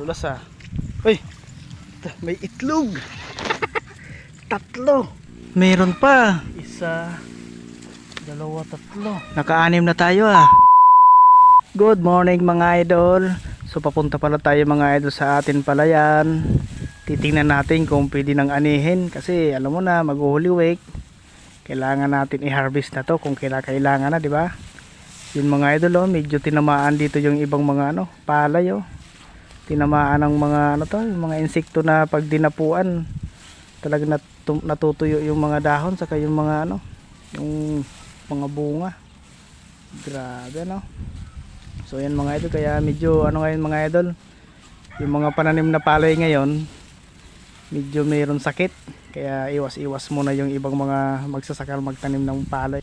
Dulas ah. Uy! May itlog! tatlo! Meron pa! Isa, dalawa, tatlo. Naka-anim na tayo ah. Good morning mga idol. So papunta pala tayo mga idol sa atin pala yan. Titingnan natin kung pwede nang anihin kasi alam mo na mag-holy week. Kailangan natin i-harvest na to kung kailangan na, di ba? Yun mga idol oh, medyo tinamaan dito yung ibang mga ano, palay oh. Tinamaan ng mga ano to, yung mga insekto na pag dinapuan talaga natu- natutuyo yung mga dahon saka yung mga ano, yung mga bunga. Grabe no. So yan mga idol kaya medyo ano ngayon mga idol yung mga pananim na palay ngayon medyo mayroon sakit kaya iwas-iwas muna yung ibang mga magsasakal magtanim ng palay.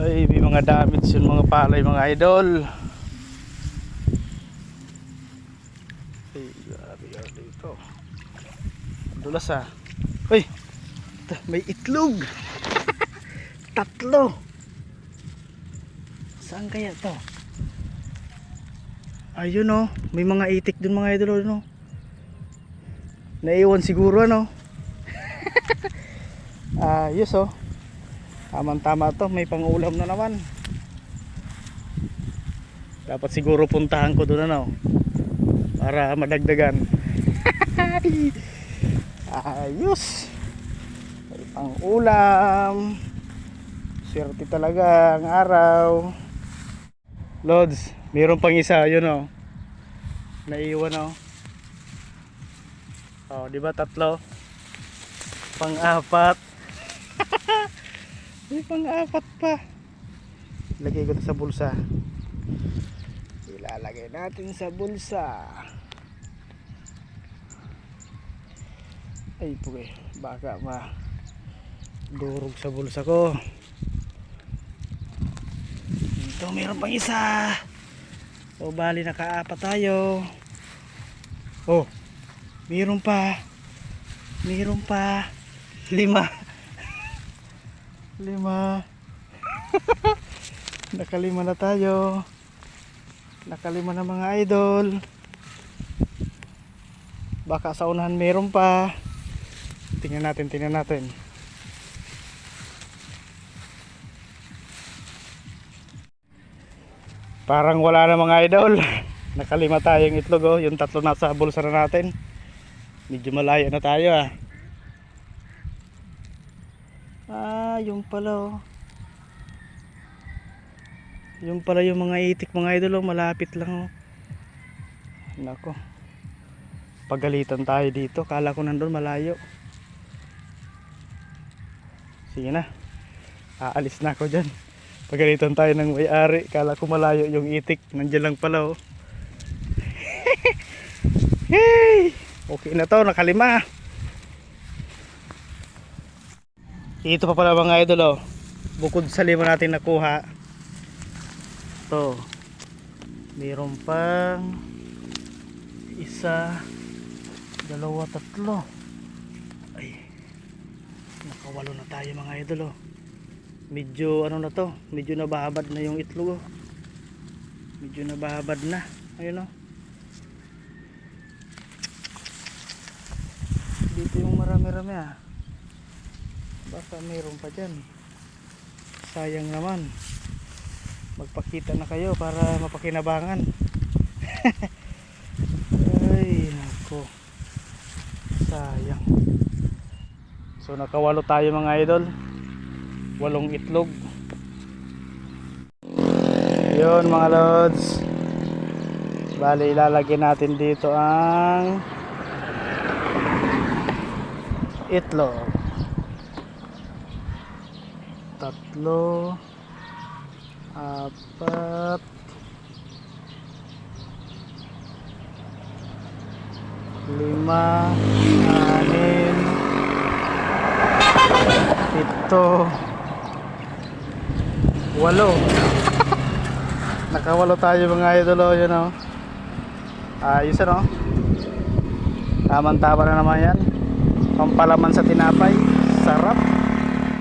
Ay may mga damage yung mga palay mga idol. Ay grabe dito. Dulas ah. Uy! May itlog! Tatlo! Saan kaya to? Ayun oh, may mga itik dun mga idol no. Naiwan siguro ano. Ayos oh. Tamang tama to, may pangulam na naman. Dapat siguro puntahan ko doon ano. Para madagdagan. Ayos. May pangulam. Swerte talaga ang araw. Lods, mayroon pang isa, yun oh. Naiwan oh. Oh, di ba tatlo? Pang-apat. May pang-apat pa. Lagay ko sa bulsa. Ilalagay natin sa bulsa. Ay, puge. Baka ma durog sa bulsa ko. Ito, meron pang isa. O, bali nakaapat tayo. Oh, meron pa. Meron pa. Lima. Lima. Nakalima na tayo. Nakalima na mga idol. Baka sa unahan meron pa. Tingnan natin, tingnan natin. Parang wala na mga idol. Nakalima tayong itlog oh. Yung tatlo nasa bulsa na natin. Medyo malayo na tayo ah. Ah, yung pala oh. Yung pala yung mga itik mga idol oh. Malapit lang oh. Nako. Pagalitan tayo dito. Kala ko nandun malayo. Sige na. Aalis na ako dyan. Pagalitan tayo ng may-ari. Kala ko malayo yung itik. Nandiyan lang pala oh. hey! Okay na to. Nakalima. Ito pa pala mga idol oh. Bukod sa lima natin nakuha. To. Mayroon pang isa, dalawa, tatlo. Nakawalo na tayo mga idol oh. Medyo ano na to, medyo nabahabad na yung itlog oh. Medyo nabahabad na. Ayun oh. Dito yung marami-rami ah. Baka mayroon pa dyan. Sayang naman. Magpakita na kayo para mapakinabangan. Ay, nako. Sayang. So nakawalo tayo mga idol. Walong itlog. Yun mga lods. Bali ilalagay natin dito ang itlog. Tatlo. Apat. lima, anim, pito, walo. Nakawalo tayo mga idol oh, yun oh. Ayos ano? Tamang tama na naman yan. Pampalaman sa tinapay. Sarap.